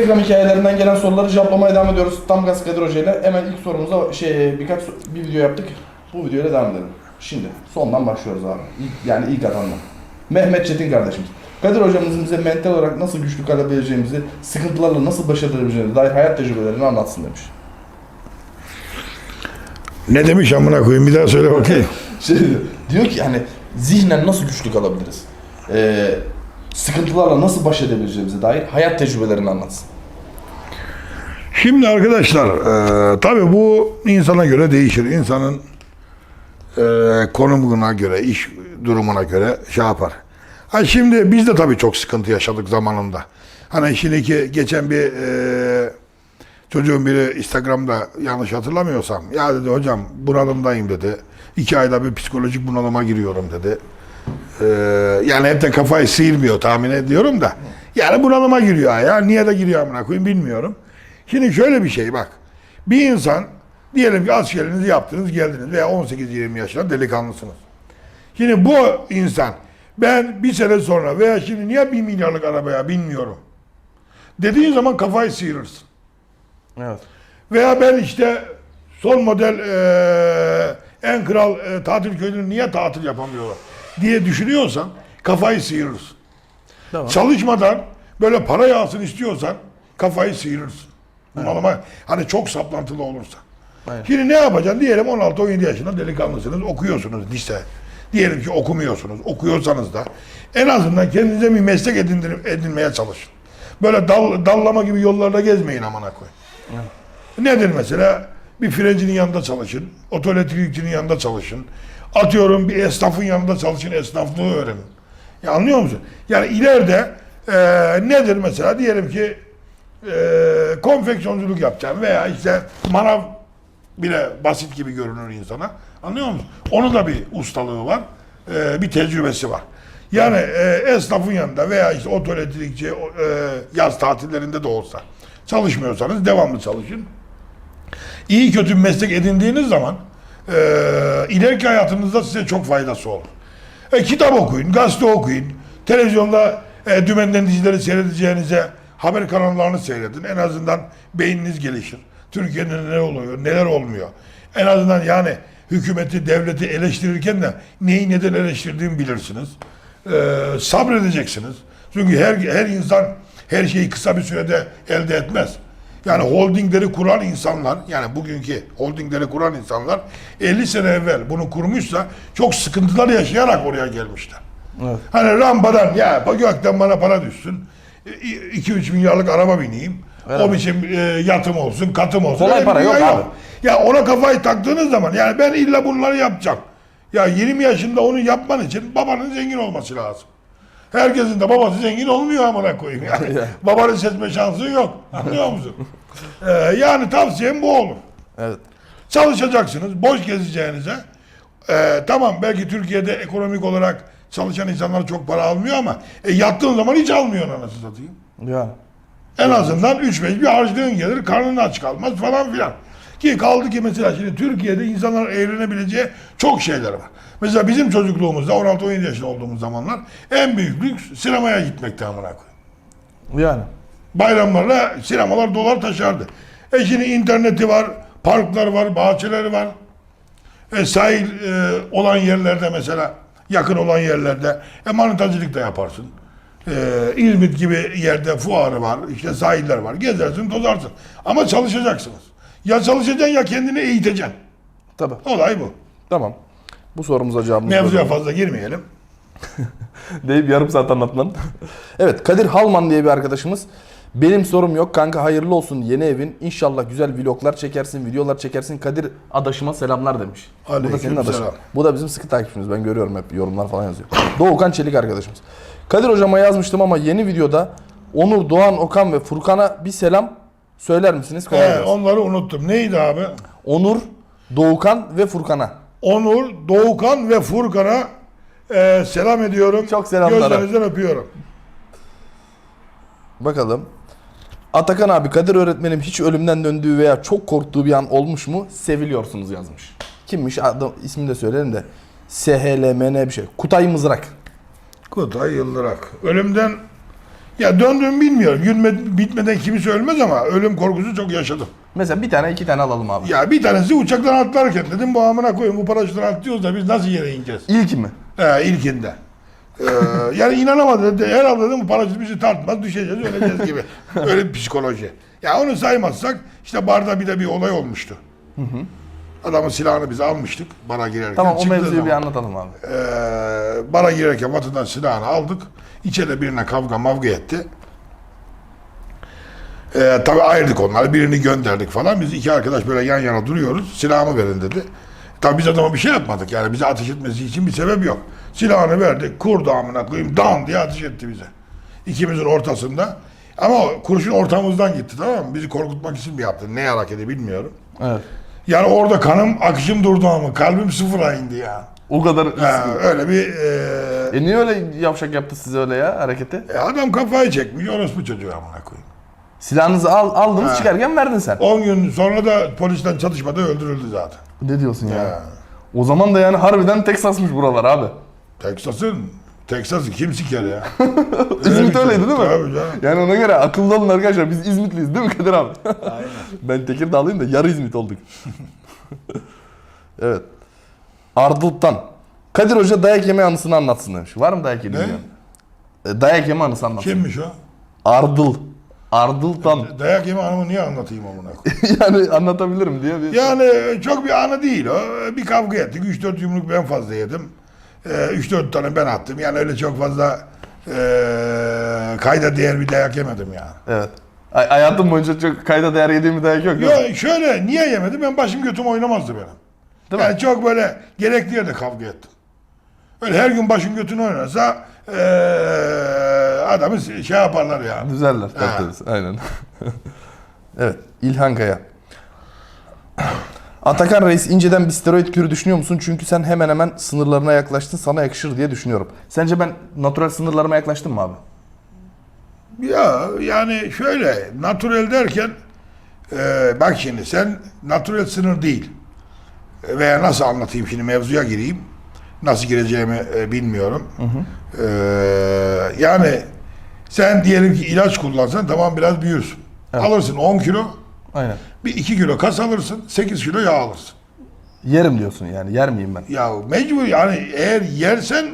Instagram hikayelerinden gelen soruları cevaplamaya devam ediyoruz. Tam gaz Kadir Hoca ile. Hemen ilk sorumuza şey birkaç bir video yaptık. Bu videoyla devam edelim. Şimdi sondan başlıyoruz abi. İlk, yani ilk adamdan. Mehmet Çetin kardeşimiz. Kadir hocamızın bize mental olarak nasıl güçlü kalabileceğimizi, sıkıntılarla nasıl baş edebileceğimize dair hayat tecrübelerini anlatsın demiş. Ne demiş amına koyayım bir daha söyle bakayım. Şey, diyor ki hani zihnen nasıl güçlü kalabiliriz? Ee, sıkıntılarla nasıl baş edebileceğimize dair hayat tecrübelerini anlatsın. Şimdi arkadaşlar e, tabii bu insana göre değişir. İnsanın e, konumuna göre, iş durumuna göre şey yapar. Ha şimdi biz de tabii çok sıkıntı yaşadık zamanında. Hani şimdiki geçen bir e, çocuğun biri Instagram'da yanlış hatırlamıyorsam ya dedi hocam bunalımdayım dedi. İki ayda bir psikolojik bunalıma giriyorum dedi. Ee, yani hep de kafayı sıyırmıyor tahmin ediyorum da. Yani bunalıma giriyor ya. Niye de giriyor amına koyayım bilmiyorum. Şimdi şöyle bir şey bak. Bir insan diyelim ki askerinizi yaptınız geldiniz veya 18-20 yaşında delikanlısınız. Şimdi bu insan ben bir sene sonra veya şimdi niye bir milyarlık arabaya binmiyorum dediğin zaman kafayı sıyırırsın. Evet. Veya ben işte son model eee, en kral eee, tatil köyünü niye tatil yapamıyorlar diye düşünüyorsan kafayı sıyırırsın. Tamam. Çalışmadan böyle para yağsın istiyorsan kafayı sıyırırsın. Ama hani çok saplantılı olursa. Evet. Şimdi ne yapacaksın? Diyelim 16-17 yaşında delikanlısınız, okuyorsunuz lise. Diyelim ki okumuyorsunuz, okuyorsanız da en azından kendinize bir meslek edindir, edinmeye çalışın. Böyle dal, dallama gibi yollarda gezmeyin amına koy. Nedir mesela? Bir frencinin yanında çalışın, otoelektrikçinin yanında çalışın. Atıyorum bir esnafın yanında çalışın, esnaflığı öğrenin. Ya anlıyor musun? Yani ileride e, nedir mesela? Diyelim ki e, konfeksiyonculuk yapacağım veya işte manav bile basit gibi görünür insana. Anlıyor musun? Onun da bir ustalığı var, e, bir tecrübesi var. Yani e, esnafın yanında veya işte otoelektrikçi e, yaz tatillerinde de olsa çalışmıyorsanız devamlı çalışın. İyi kötü bir meslek edindiğiniz zaman e, ileriki hayatınızda size çok faydası olur. E, kitap okuyun, gazete okuyun, televizyonda e, dümenden dizileri seyredeceğinize haber kanallarını seyredin. En azından beyniniz gelişir. Türkiye'de neler oluyor, neler olmuyor. En azından yani hükümeti, devleti eleştirirken de neyi neden eleştirdiğimi bilirsiniz. E, sabredeceksiniz. Çünkü her, her insan her şeyi kısa bir sürede elde etmez. Yani holdingleri kuran insanlar, yani bugünkü holdingleri kuran insanlar 50 sene evvel bunu kurmuşsa çok sıkıntılar yaşayarak oraya gelmişler. Evet. Hani rampadan ya gökten bana para düşsün, 2-3 milyarlık araba bineyim, o biçim e, yatım olsun, katım olsun. Kolay Öyle para yok dünya abi. Ya ona kafayı taktığınız zaman yani ben illa bunları yapacağım. Ya 20 yaşında onu yapman için babanın zengin olması lazım. Herkesin de babası zengin olmuyor amına koyayım yani. Babanın seçme şansı yok. Anlıyor musun? Ee, yani tavsiyem bu olur. Evet. Çalışacaksınız, boş gezeceğinize. Ee, tamam belki Türkiye'de ekonomik olarak çalışan insanlar çok para almıyor ama e, yattığın zaman hiç almıyor anasını satayım. Ya. En azından 3-5 bir harclığın gelir, karnın aç kalmaz falan filan. Ki kaldı ki mesela şimdi Türkiye'de insanlar eğlenebileceği çok şeyler var. Mesela bizim çocukluğumuzda 16-17 yaşında olduğumuz zamanlar en büyük lüks sinemaya gitmekti amına koyayım. Yani. Bayramlarla sinemalar dolar taşardı. E şimdi interneti var, parklar var, bahçeleri var. E sahil e, olan yerlerde mesela, yakın olan yerlerde e manitacılık da yaparsın. E, İzmit gibi yerde fuarı var, işte sahiller var. Gezersin, tozarsın. Ama çalışacaksınız. Ya çalışacaksın ya kendini eğiteceksin. Tabii. Olay bu. Tamam. Bu sorumuza cevabımız Mevzuya böyle. fazla girmeyelim. deyip yarım saat anlatman. evet Kadir Halman diye bir arkadaşımız. Benim sorum yok kanka hayırlı olsun yeni evin. İnşallah güzel vloglar çekersin, videolar çekersin. Kadir adaşıma selamlar demiş. Bu da senin adaşın. Bu da bizim sıkı takipçimiz. Ben görüyorum hep yorumlar falan yazıyor. Doğukan Çelik arkadaşımız. Kadir hocama yazmıştım ama yeni videoda Onur, Doğan, Okan ve Furkan'a bir selam söyler misiniz? Kolay He, gelsin. onları unuttum. Neydi abi? Onur, Doğukan ve Furkan'a. Onur, Doğukan ve Furkan'a e, selam ediyorum. Çok selamlar. Gözlerinizden öpüyorum. Bakalım. Atakan abi Kadir öğretmenim hiç ölümden döndüğü veya çok korktuğu bir an olmuş mu? Seviliyorsunuz yazmış. Kimmiş? Adam ismini de söylerim de. SHLMN bir şey. Kutay Mızrak. Kutay Yıldırak. Ölümden Ya döndüğümü bilmiyorum. Gülme, bitmeden kimse ölmez ama ölüm korkusu çok yaşadım. Mesela bir tane iki tane alalım abi. Ya bir tanesi uçaktan atlarken dedim bu amına koyun bu paraşütten atlıyoruz da biz nasıl yere ineceğiz? İlk mi? He ilkinde. Ee, yani inanamadım. Dedi, Herhalde dedim bu paraşüt bizi tartmaz düşeceğiz öleceğiz gibi. Öyle bir psikoloji. Ya onu saymazsak işte barda bir de bir olay olmuştu. Adamın silahını biz almıştık bara girerken. Tamam o Çıktığı mevzuyu bir zaman, anlatalım abi. ee, bara girerken vatandaş silahını aldık. İçeride birine kavga mavga etti. Ee, tabii ayırdık onları. Birini gönderdik falan. Biz iki arkadaş böyle yan yana duruyoruz. Silahımı verin dedi. Tabii biz adama bir şey yapmadık. Yani bize ateş etmesi için bir sebep yok. Silahını verdik. Kurdu amına koyayım. Dan diye ateş etti bize. İkimizin ortasında. Ama o kurşun ortamızdan gitti tamam mı? Bizi korkutmak için mi yaptı? Ne hareketi bilmiyorum. Evet. Yani orada kanım, akışım durdu ama kalbim sıfıra indi ya. O kadar Ha, öyle bir e, E niye öyle yavşak yaptı size öyle ya hareketi? e, adam kafayı çekmiş orospu çocuğu amına koyayım. Silahınızı al, aldınız Ha. çıkarken verdin sen. 10 gün sonra da polisten çatışmada öldürüldü zaten. Ne diyorsun ya? Ya. O zaman da yani harbiden Teksas'mış buralar abi. Texas'ın Texas'ı kim siker ya? İzmit öyleydi değil mi? Tabii canım. Yani ona göre akıllı olun arkadaşlar. Biz İzmitliyiz değil mi Kadir abi? Aynen. ben Tekirdağlıyım da yarı İzmit olduk. evet. Ardılt'tan. Kadir Hoca dayak yeme anısını anlatsın demiş. Var mı dayak yediğin? Ne? yani? E, Dayak yeme anısı anlatsın. Kimmiş o? Ardıl. Ardıl'tan. Dayak yeme anımı niye anlatayım amına yani anlatabilirim diye bir... Yani çok bir anı değil o. Bir kavga ettik. 3-4 yumruk ben fazla yedim. Ee, 3-4 tane ben attım. Yani öyle çok fazla e, kayda değer bir dayak yemedim yani. Evet. Ay- hayatım boyunca çok kayda değer yediğim bir dayak yok değil mi? Şöyle niye yemedim? Ben başım götüm oynamazdı benim. Değil yani mi? çok böyle gerekli yerde kavga ettim. Öyle her gün başın götünü oynarsa eee adamı şey yaparlar ya. Düzeller. Tertemiz. Aynen. evet. İlhan Kaya. Atakan Reis inceden bir steroid kürü düşünüyor musun? Çünkü sen hemen hemen sınırlarına yaklaştın. Sana yakışır diye düşünüyorum. Sence ben natural sınırlarıma yaklaştım mı abi? Ya yani şöyle natürel derken eee, bak şimdi sen natürel sınır değil. E, Veya nasıl anlatayım şimdi mevzuya gireyim. Nasıl gireceğimi e, bilmiyorum. Eee, yani sen diyelim ki ilaç kullansan tamam biraz büyürsün. Alırsın 10 kilo Aynen. Bir 2 kilo kas alırsın, 8 kilo yağ alırsın. Yerim diyorsun yani. Yer miyim ben? Ya mecbur yani eğer yersen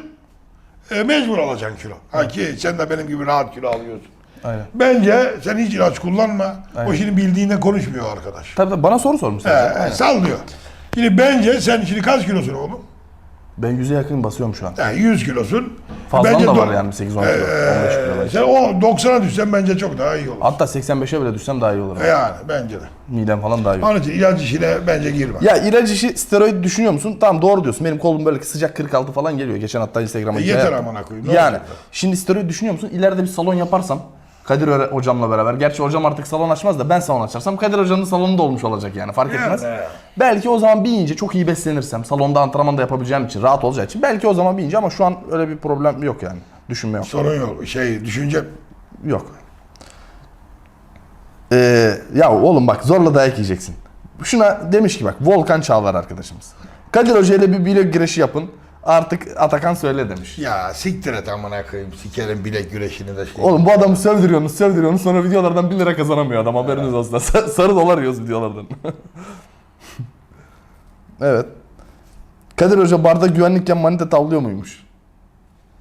e, mecbur alacaksın kilo. Ha ki sen de benim gibi rahat kilo alıyorsun. Aynen. Bence sen hiç ilaç kullanma. Aynen. O şimdi bildiğinde konuşmuyor arkadaş. Tabii tabii bana soru sormuş He, sadece. Aynen. sallıyor. Şimdi bence sen şimdi kaç kilosun oğlum? Ben yüze yakın basıyorum şu an. Yani 100 kilosun. Fazlan Bence da var yani 8-10 kilo. Ee, 15 kilo belki. sen o 90'a düşsen bence çok daha iyi olur. Hatta 85'e bile düşsem daha iyi olur. Yani bence de. Midem falan daha iyi olur. Onun için ilaç işine bence girme. Ya ilaç işi steroid düşünüyor musun? Tamam doğru diyorsun. Benim kolum böyle sıcak 46 falan geliyor. Geçen hatta Instagram'a E, yeter amına koyayım, ne Yani olacak şimdi steroid düşünüyor musun? İleride bir salon yaparsam Kadir Öre- hocamla beraber. Gerçi hocam artık salon açmaz da ben salon açarsam Kadir hocanın salonu da olmuş olacak yani fark etmez. Yani. Belki o zaman bir ince çok iyi beslenirsem salonda antrenman da yapabileceğim için rahat olacağı için belki o zaman bir ince ama şu an öyle bir problem yok yani. Düşünme yok. Sorun yok. Şey düşünce Yok. Ee, ya oğlum bak zorla dayak yiyeceksin. Şuna demiş ki bak Volkan Çağlar arkadaşımız. Kadir Hoca ile bir bilek güreşi yapın. Artık Atakan söyle demiş. Ya siktir et amına koyayım. Sikerim bilek güreşini de şey. Oğlum bu adamı sövdürüyorsunuz sövdürüyorsunuz sonra videolardan 1 lira kazanamıyor adam haberiniz olsun. Sa- Sarı dolar yiyoruz videolardan. Evet. Kadir Hoca barda güvenlikken manita tavlıyor muymuş?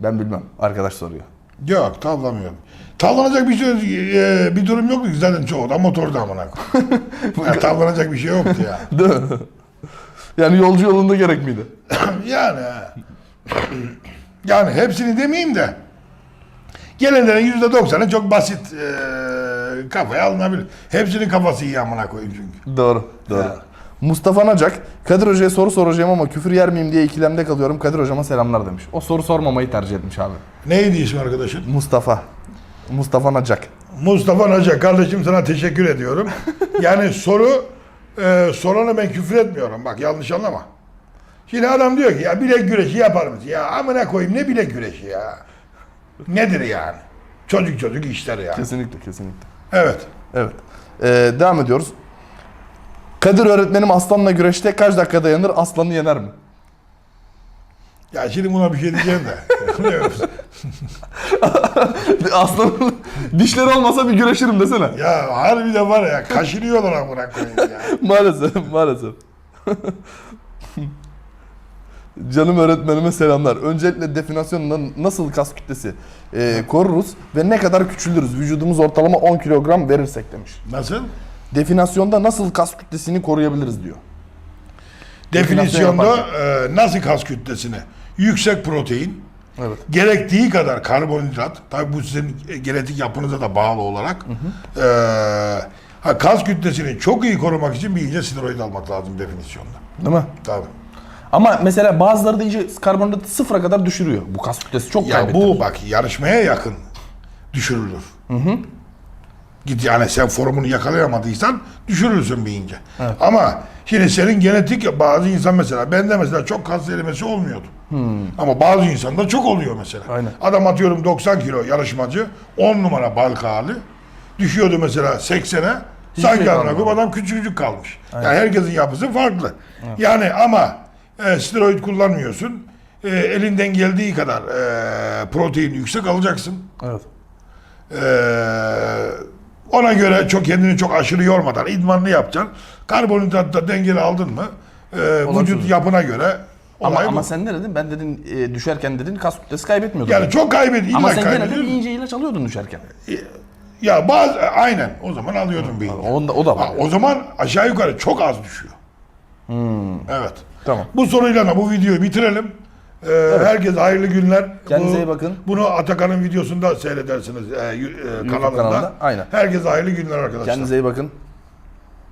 Ben bilmem. Arkadaş soruyor. Yok tavlamıyorum. Tavlanacak bir şey e, bir durum yoktu ki zaten çoğu da motorda amına koyayım. Ya, tavlanacak bir şey yoktu ya. Değil mi? Yani yolcu yolunda gerek miydi? yani yani hepsini demeyeyim de gelenlerin yüzde doksanı çok basit e, kafaya alınabilir. Hepsinin kafası iyi amına koyayım çünkü. Doğru, doğru. Ya. Mustafa Nacak, Kadir Hoca'ya soru soracağım ama küfür yer miyim diye ikilemde kalıyorum. Kadir Hocama selamlar demiş. O soru sormamayı tercih etmiş abi. Neydi ismi arkadaşın? Mustafa. Mustafa Nacak. Mustafa Naca kardeşim sana teşekkür ediyorum. Yani soru e, sorana ben küfür etmiyorum. Bak yanlış anlama. Şimdi adam diyor ki ya bilek güreşi yapar mısın? Ya amına koyayım ne bilek güreşi ya? Nedir yani? Çocuk çocuk işler ya. Kesinlikle, kesinlikle. Evet. Evet. Ee, devam ediyoruz. Kadir öğretmenim aslanla güreşte kaç dakika dayanır aslanı yener mi? Ya şimdi buna bir şey diyeceğim de. Aslanın dişleri olmasa bir güreşirim desene. Ya harbiden var ya kaşınıyorlar amına koyayım ya. maalesef, maalesef. Canım öğretmenime selamlar. Öncelikle definasyonla nasıl kas kütlesi e, koruruz ve ne kadar küçülürüz? Vücudumuz ortalama 10 kilogram verirsek demiş. Nasıl? Definasyonda nasıl kas kütlesini koruyabiliriz diyor. Definisyonda e, nasıl kas kütlesini? Yüksek protein, Evet. gerektiği kadar karbonhidrat, tabi bu sizin genetik yapınıza da bağlı olarak, e, ha, kas kütlesini çok iyi korumak için bir ince steroid almak lazım definisyonda. Değil mi? Tabii. Ama mesela bazıları da iyice karbonhidratı sıfıra kadar düşürüyor. Bu kas kütlesi çok Ya bu bak yarışmaya yakın düşürülür. Git yani sen formunu yakalayamadıysan düşürürsün bir ince. Ama şimdi senin genetik bazı insan mesela bende mesela çok kas erimesi olmuyordu. Ama bazı insanda çok oluyor mesela. Aynen. Adam atıyorum 90 kilo yarışmacı 10 numara balk hali düşüyordu mesela 80'e sanki şey koyayım adam küçücük kalmış. Yani herkesin yapısı farklı. Yani ama e, steroid kullanmıyorsun. E, elinden geldiği kadar e, protein yüksek alacaksın. Evet. Ee, ona göre çok kendini çok aşırı yormadan idmanını yapacaksın. Karbonhidratta dengeli aldın mı? E, vücut yapına göre Ama, olay ama bu. sen ne dedin? Ben dedin e, düşerken dedin kas kütlesi kaybetmiyordun. Yani çok kaybediyor. ama illa sen gene de ince ilaç alıyordun düşerken. Ya bazı aynen o zaman alıyordum bir. Onda, o da var. Ha, o zaman aşağı yukarı çok az düşüyor. Evet. Tamam. Bu soruyla da bu videoyu bitirelim. Ee, Herkese hayırlı günler. Kendinize Bu- iyi bakın. Bunu Atakan'ın videosunda seyredersiniz e, e, kanalında. kanalında, aynen. Herkese hayırlı günler arkadaşlar. Kendinize iyi bakın.